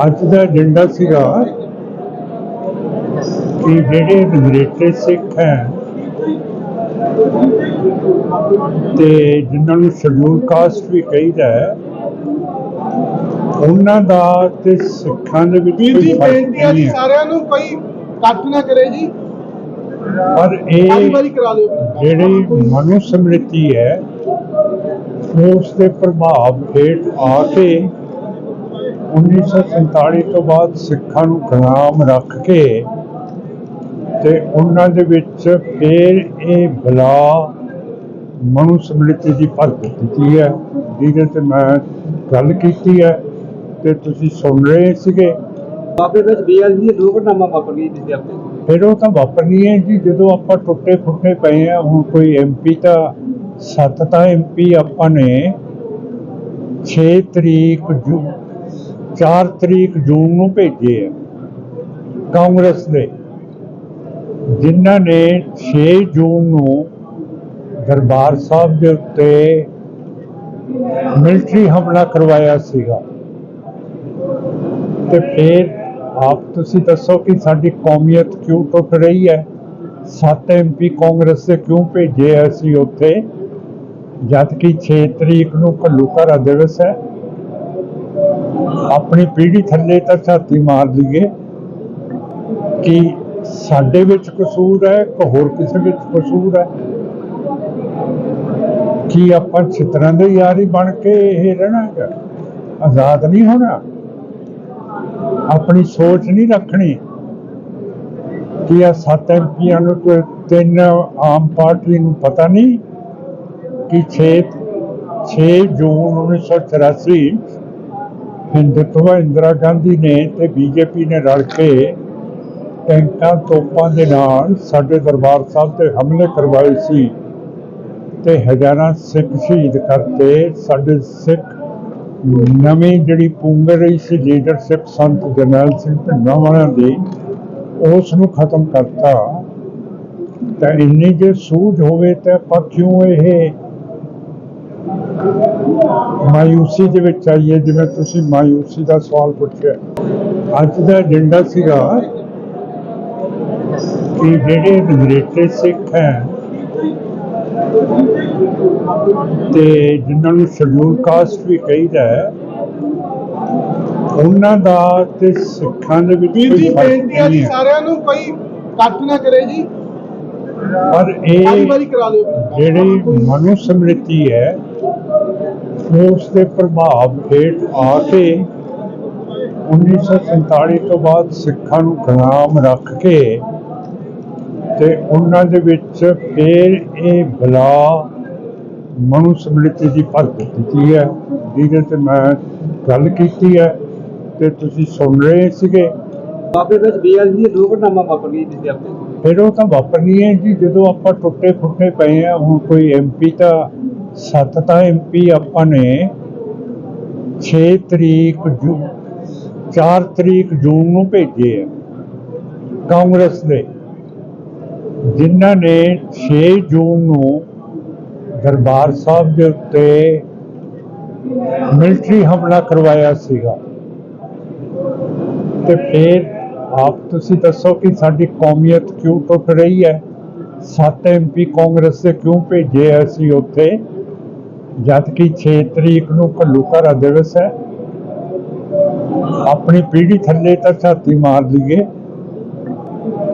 ਅੱਜ ਦਾ ਏਜੰਡਾ ਸੀਗਾ ਕਿ ਜਿਹੜੇ ਨਿਗਰੇਟੇ ਸਿੱਖ ਹੈ ਤੇ ਜਿਨ੍ਹਾਂ ਨੂੰ ਸ਼ਡਿਊਲ ਕਾਸਟ ਵੀ ਕਹੀਦਾ ਹੈ ਉਹਨਾਂ ਦਾ ਤੇ ਸਿੱਖਾਂ ਦੇ ਵਿੱਚ ਵੀਰ ਜੀ ਕੋਈ ਫ਼ਰਕ ਬੇਨਤੀ ਹੈ ਨਹੀਂ ਜੀ ਹੈ। ਸਾਰਿਆਂ ਨੂੰ ਕੋਈ ਕੱਟ ਨਾ ਕਰੇ ਜੀ। ਪਰ ਵਾਰੀ ਇਹ ਵਾਰੀ ਕਰਾ ਲਿਓ ਜਿਹੜੀ ਮਨੁ ਸਮ੍ਰਿਤੀ ਹੈ ਉਸ ਦੇ ਪ੍ਰਭਾਵ ਹੇਠ ਆ ਕੇ 1947 ਤੋਂ ਬਾਅਦ ਸਿੱਖਾਂ ਨੂੰ ਗੁਲਾਮ ਰੱਖ ਕੇ ਤੇ ਉਹਨਾਂ ਦੇ ਵਿੱਚ ਫਿਰ ਇਹ ਬਲਾ ਮਨੁ ਸਮ੍ਰਿਤੀ ਦੀ ਭਗਤ ਕੀਤੀ ਹੈ। ਜਿਹਦੇ ਤੇ ਮੈਂ ਗੱਲ ਕੀਤੀ ਹੈ ਤੇ ਤੁਸੀਂ ਸੁਣ ਰਹੇ ਸੀਗੇ। ਬਾਬੇ ਵਿੱਚ ਬੇਅਦਬੀ ਦੀ ਦੁਰਘਟਨਾ ਵਾਪਰ ਗਈ ਜਿਸ ਆਪੇ ਫਿਰ ਉਹ ਤਾਂ ਵਾਪਰਨੀ ਹੈ ਜੀ। ਜਦੋਂ ਆਪਾਂ ਟੁੱਟੇ ਫੁੱਟੇ ਪਏ ਆ ਹੁਣ ਕੋਈ ਐਮਪੀ ਤਾਂ ਸੱਤ ਤਾਂ ਐਮਪੀ ਆਪਾਂ ਨੇ। 6 ਤਰੀਕ 4 ਤਰੀਕ ਜੂਨ ਨੂੰ ਭੇਜੇ ਆ ਕਾਂਗਰਸ ਦੇ। ਜਿਨ੍ਹਾਂ ਨੇ 6 ਜੂਨ ਨੂੰ ਦਰਬਾਰ ਸਾਹਿਬ ਦੇ ਉੱਤੇ ਮਿਲਟਰੀ ਹਮਲਾ ਕਰਵਾਇਆ ਸੀਗਾ। ਤੇ ਫਿਰ ਆਪ ਤੁਸੀਂ ਦੱਸੋ ਕਿ ਸਾਡੀ ਕੌਮੀਅਤ ਕਿਉਂ ਟੁੱਟ ਰਹੀ ਹੈ? ਸੱਤ ਐਮਪੀ ਕਾਂਗਰਸ ਦੇ ਕਿਉਂ ਭੇਜੇ ਆ ਅਸੀਂ ਉੱਥੇ? ਜਦ ਕਿ 6 ਤਰੀਕ ਨੂੰ ਘੱਲੂਘਾਰਾ ਦਿਵਸ ਹੈ। ਆਪਣੀ ਪੀੜ੍ਹੀ ਥੱਲੇ ਤਾਂ ਛਾਤੀ ਮਾਰ ਲਈਏ ਕਿ ਸਾਡੇ ਵਿੱਚ ਕਸੂਰ ਹੈ ਕਿ ਹੋਰ ਕਿਸੇ ਵਿੱਚ ਕਸੂਰ ਹੈ? ਕੀ ਆਪਾਂ ਛਿੱਤਰਾਂ ਦੇ ਯਾਰੀ ਬਣ ਕੇ ਇਹ ਰਹਿਣਾ ਹੈਗਾ ਆਜ਼ਾਦ ਨਹੀਂ ਹੋਣਾ। ਆਪਣੀ ਸੋਚ ਨਹੀਂ ਰੱਖਣੀ। ਕਿ ਆ ਸੱਤ ਐਮਪੀਆਂ ਨੂੰ ਤੇ ਤਿੰਨ ਆਮ ਪਾਰਟੀ ਨੂੰ ਪਤਾ ਨਹੀਂ ਕਿ 6 6 ਜੂਨ 1984 ਹਿੰਦੁਤਵਾ ਇੰਦਰਾ ਗਾਂਧੀ ਨੇ ਤੇ ਬੀਜੇਪੀ ਨੇ ਰਲ ਕੇ ਟੈਂਕਾਂ, ਤੋਪਾਂ ਦੇ ਨਾਲ ਸਾਡੇ ਦਰਬਾਰ ਸਾਹਿਬ ਤੇ ਹਮਲੇ ਕਰਵਾਏ ਸੀ ਤੇ ਹਜ਼ਾਰਾਂ ਸਿੱਖ ਸ਼ਹੀਦ ਕਰਤੇ। ਸਾਡੇ ਸਿੱਖ ਨਵੀਂ ਜਿਹੜੀ ਪੁੰਗਰ ਰਹੀ ਸੀ ਲੀਡਰਸ਼ਿਪ ਸੰਤ ਜਰਨੈਲ ਸਿੰਘ ਢਿੰਡਾਂ ਵਾਲਿਆਂ ਦੀ, ਉਸ ਨੂੰ ਖਤਮ ਕਰਤਾ। ਤਾਂ ਇੰਨੀ ਜੇ ਸੂਝ ਹੋਵੇ ਤਾਂ ਆਪਾਂ ਕਿਉਂ ਇਹ ਮਾਯੂਸੀ ਦੇ ਵਿੱਚ ਆਈਏ ਜਿਵੇਂ ਤੁਸੀਂ ਮਾਯੂਸੀ ਦਾ ਸਵਾਲ ਪੁੱਛਿਆ। ਅੱਜ ਦਾ ਏਜੰਡਾ ਸੀਗਾ ਕਿ ਜਿਹੜੇ ਨਿਗਰੇਟੇ ਸਿੱਖ ਹੈ ਤੇ ਜਿਨ੍ਹਾਂ ਨੂੰ ਸ਼ਡਿਊਲ ਕਾਸਟ ਵੀ ਕਹੀਦਾ ਹੈ ਉਹਨਾਂ ਦਾ ਤੇ ਸਿੱਖਾਂ ਦੇ ਵਿੱਚ ਕੋਈ ਫ਼ਰਕ ਨਹੀਂ ਹੈ। ਸਾਰਿਆਂ ਨੂੰ ਕੋਈ ਕੱਟ ਨਾ ਕਰੇ ਜੀ। ਪਰ ਇਹ ਜਿਹੜੀ ਮਨੁ ਸਮ੍ਰਿਤੀ ਹੈ ਉਸ ਦੇ ਪ੍ਰਭਾਵ ਹੇਠ ਆ ਕੇ 1947 ਤੋਂ ਬਾਅਦ ਸਿੱਖਾਂ ਨੂੰ ਗੁਲਾਮ ਰੱਖ ਕੇ ਤੇ ਉਹਨਾਂ ਦੇ ਵਿੱਚ ਫਿਰ ਇਹ ਬਲਾ ਮਨੁ ਸਮ੍ਰਿਤੀ ਦੀ ਭਗਤ ਕੀਤੀ ਹੈ। ਜਿਹਦੇ ਤੇ ਮੈਂ ਗੱਲ ਕੀਤੀ ਹੈ ਤੇ ਤੁਸੀਂ ਸੁਣ ਰਹੇ ਸੀਗੇ। ਬਾਬੇ ਵਿੱਚ ਬੇਅਦਬੀ ਦੀ ਦੁਰਘਟਨਾ ਵਾਪਰ ਗਈ ਜਿਸ ਆਪੇ ਫਿਰ ਉਹ ਤਾਂ ਵਾਪਰਨੀ ਹੈ ਜੀ, ਜਦੋਂ ਆਪਾਂ ਟੁੱਟੇ ਫੁੱਟੇ ਪਏ ਆ, ਹੁਣ ਕੋਈ ਐਮਪੀ ਤਾਂ ਸੱਤ ਤਾਂ ਐਮਪੀ ਆਪਾਂ ਨੇ। 6 ਤਰੀਕ ਜੂ 4 ਤਰੀਕ ਜੂਨ ਨੂੰ ਭੇਜੇ ਆ, ਕਾਂਗਰਸ ਦੇ। ਜਿਨ੍ਹਾਂ ਨੇ 6 ਜੂਨ ਨੂੰ ਦਰਬਾਰ ਸਾਹਿਬ ਦੇ ਉੱਤੇ ਮਿਲਟਰੀ ਹਮਲਾ ਕਰਵਾਇਆ ਸੀਗਾ। ਤੇ ਫਿਰ ਆਪ ਤੁਸੀਂ ਦੱਸੋ ਕਿ ਸਾਡੀ ਕੌਮੀਅਤ ਕਿਉਂ ਟੁੱਟ ਰਹੀ ਹੈ? ਸੱਤ ਐਮਪੀ ਕਾਂਗਰਸ ਦੇ ਕਿਉਂ ਭੇਜੇ ਅਸੀਂ ਉੱਥੇ? ਜਦ ਕਿ 6 ਤਰੀਕ ਨੂੰ ਘੱਲੂਘਾਰਾ ਦਿਵਸ ਹੈ। ਆਪਣੀ ਪੀੜ੍ਹੀ ਥੱਲੇ ਤਾਂ ਛਾਤੀ ਮਾਰ ਲਈਏ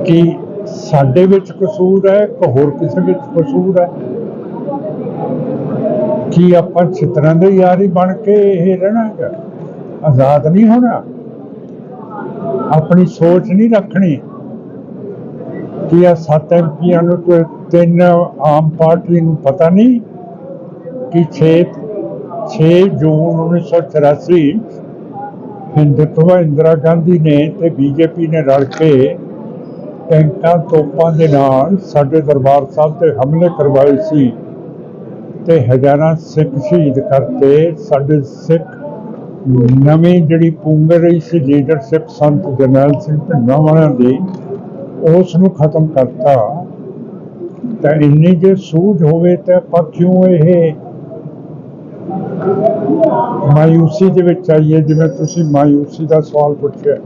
ਕਿ ਸਾਡੇ ਵਿੱਚ ਕਸੂਰ ਹੈ ਕਿ ਹੋਰ ਕਿਸੇ ਵਿੱਚ ਕਸੂਰ ਹੈ? ਕੀ ਆਪਾਂ ਛਿੱਤਰਾਂ ਦੇ ਯਾਰੀ ਬਣ ਕੇ ਇਹ ਰਹਿਣਾ ਹੈਗਾ? ਆਜ਼ਾਦ ਨਹੀਂ ਹੋਣਾ? ਆਪਣੀ ਸੋਚ ਨਹੀਂ ਰੱਖਣੀ ਕਿ ਆ ਸੱਤ ਐਮਪੀਆਂ ਨੂੰ ਤਿੰਨ ਆਮ ਪਾਰਟੀ ਨੂੰ ਪਤਾ ਨਹੀਂ ਕਿ 6 6 ਜੂਨ 1984 ਹਿੰਦੁਤਵਾ ਇੰਦਰਾ ਗਾਂਧੀ ਨੇ ਤੇ ਬੀਜੇਪੀ ਨੇ ਰਲ ਕੇ ਟੈਂਕਾਂ ਤੋਪਾਂ ਦੇ ਨਾਲ ਸਾਡੇ ਦਰਬਾਰ ਸਾਹਿਬ ਤੇ ਹਮਲੇ ਕਰਵਾਏ ਸੀ ਤੇ ਹਜ਼ਾਰਾਂ ਸਿੱਖ ਸ਼ਹੀਦ ਕਰਤੇ ਸਾਡੇ ਸਿੱਖ ਨਵੀਂ ਜਿਹੜੀ ਪੂੰਗ ਰਹੀ ਸੀ ਲੀਡਰਸ਼ਿਪ ਸੰਤ ਜਰਨੈਲ ਸਿੰਘ ਢਿੰਡਾਂ ਵਾਲਿਆਂ ਦੀ, ਉਸ ਨੂੰ ਖਤਮ ਕਰਤਾ। ਤਾਂ ਇੰਨੀ ਜੇ ਸੂਝ ਹੋਵੇ ਤਾਂ ਆਪਾਂ ਕਿਉਂ ਇਹ ਮਾਯੂਸੀ ਦੇ ਵਿੱਚ ਆਈਏ, ਜਿਵੇਂ ਤੁਸੀਂ ਮਾਯੂਸੀ ਦਾ ਸਵਾਲ ਪੁੱਛਿਆ?